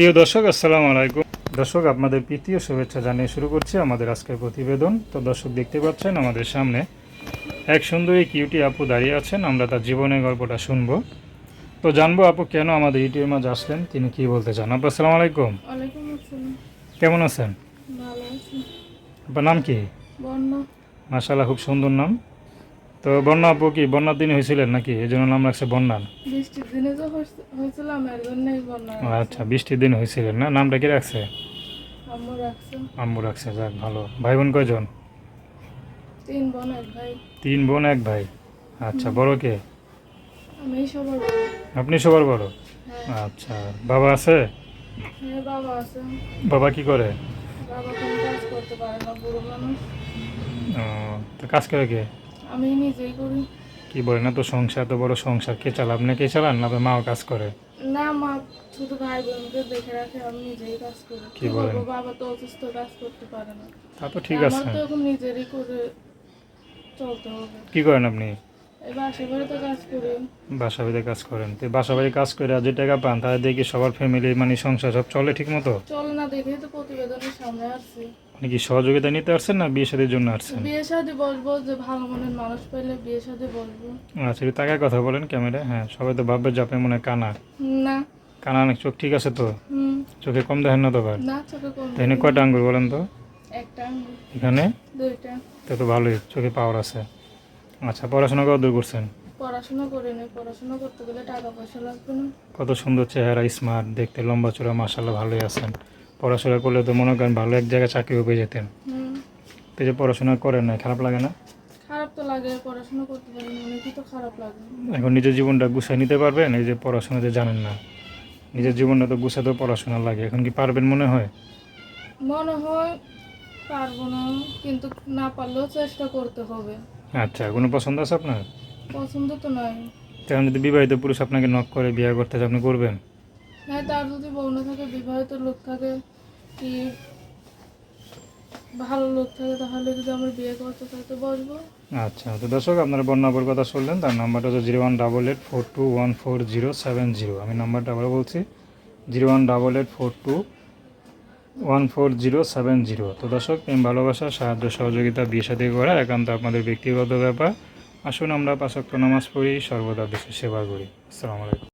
প্রিয় দর্শক আসসালামু আলাইকুম। দর্শক আপনাদের প্রীতি ও শুভেচ্ছা জানিয়ে শুরু করছি আমাদের আজকের প্রতিবেদন। তো দর্শক দেখতে পাচ্ছেন আমাদের সামনে এক সুন্দরী কিউটি আপু দাঁড়িয়ে আছেন। আমরা তার জীবনের গল্পটা শুনব। তো জানব আপু কেন আমাদের ইউটিউবের মাঝে আসলেন? তিনি কি বলতে চান? আপু আসসালামু আলাইকুম। কেমন আছেন? ভালো আছি। আপনার নাম কি? বন্যা মাশাল্লাহ খুব সুন্দর নাম। তো বন্যা আপু কি বন্যার দিনে হয়েছিলেন নাকি? এই জন্য নাম রাখছে বন্যার বন্যা আচ্ছা বৃষ্টির দিন হয়েছিলেন না? নামটা কি রাখছে? আম্মু রাখছে। যাক ভালো। ভাই বোন কয়জন? তিন বোন এক ভাই। তিন আচ্ছা বড় কে। আপনি সবার বড়? হ্যাঁ। আচ্ছা বাবা আছে? হ্যাঁ বাবা আছে। কি করে? বাবা ও, তো কাজ করে কে? আমি নিজেই করি। কি বলে না তো সংসার তো বড় সংসার কে চালা আপনি কে চালান? না আপনার মাও কাজ করে? না মা শুধু ভাই বোনকে দেখে রাখে আমি নিজেই কাজ করি। কি বলেন? বাবা তো অসুস্থ কাজ করতে পারে না। তা তো ঠিক আছে। আমার তো এখন নিজেরই করে চলতে হবে। কি করেন আপনি? বাসে বাড়িতে কাজ করেন। তো বাসা বাড়ি কাজ করে যে টাকা পান তাহলে দেখি সবার ফ্যামিলি মানে সংসার সব চলে ঠিক মতো চলে না দেখেই তো প্রতিবেদনের সামনে আসছি। আপনি কি সহযোগিতা নিতে আসছেন না বিয়ে শাদির জন্য আসছেন? বিয়ে শাদী যে ভালো মনের মানুষ পেলে বিয়ে শাদী আচ্ছা একটু তাকায় কথা বলেন ক্যামেরা হ্যাঁ সবাই তো ভাববে যে আপনি মনে হয় কানা। না। কানা অনেক চোখ ঠিক আছে তো? চোখে কম দেখেন না তো আবার? না চোখে কম তো এখানে কয়টা আঙ্গুর বলেন তো? একটা আঙ্গুল, এখানে? দুইটা। তো ভালোই চোখে পাওয়ার আছে। আচ্ছা পড়াশোনা কত দূর করছেন? পড়াশোনা করি না পড়াশোনা করতে গেলে টাকা পয়সা লাগবে না। কত সুন্দর চেহারা স্মার্ট দেখতে লম্বা চূড়া মাসাল্লাহ ভালোই আছেন। পড়াশোনা করলে তো মনে করেন ভালো এক জায়গায় চাকরিও পেয়ে যেতেন। তো যে পড়াশোনা করেন না খারাপ লাগে না? খারাপ তো লাগে পড়াশোনা করতে পারি না অনেকই তো খারাপ লাগে। এখন নিজের জীবনটা গুছিয়ে নিতে পারবেন? এই যে পড়াশোনাতে জানেন না নিজের জীবনটা তো গুছাতেও পড়াশোনা লাগে। এখন কি পারবেন মনে হয়? মনে হয় পারব না কিন্তু না পারলেও চেষ্টা করতে হবে। আচ্ছা কোনো পছন্দ আছে আপনার? পছন্দ তো নয় তেমন যদি বিবাহিত পুরুষ আপনাকে নক করে বিয়ে করতে চায়, আপনি করবেন? হ্যাঁ তার যদি বউ না থাকে বিবাহিত লোক থাকে কি ভালো লোক থাকে তাহলে যদি আমার বিয়ে করতে চাই তো বসবো। আচ্ছা তো দর্শক আপনারা বন্যাপুর কথা শুনলেন তার নাম্বারটা হচ্ছে zero one double eight four two one four zero seven zero. আমি নাম্বারটা আবার বলছি zero one double eight four two one four zero seven zero. তো দর্শক, প্রেম, ভালোবাসা, সাহায্য, সহযোগিতা, বিয়ে সাথে করা একান্ত আপনাদের ব্যক্তিগত ব্যাপার। আসুন আমরা পাঁচক্ত নামাজ পড়ি, সর্বদা দেশের সেবা করি। আসসালামু আলাইকুম।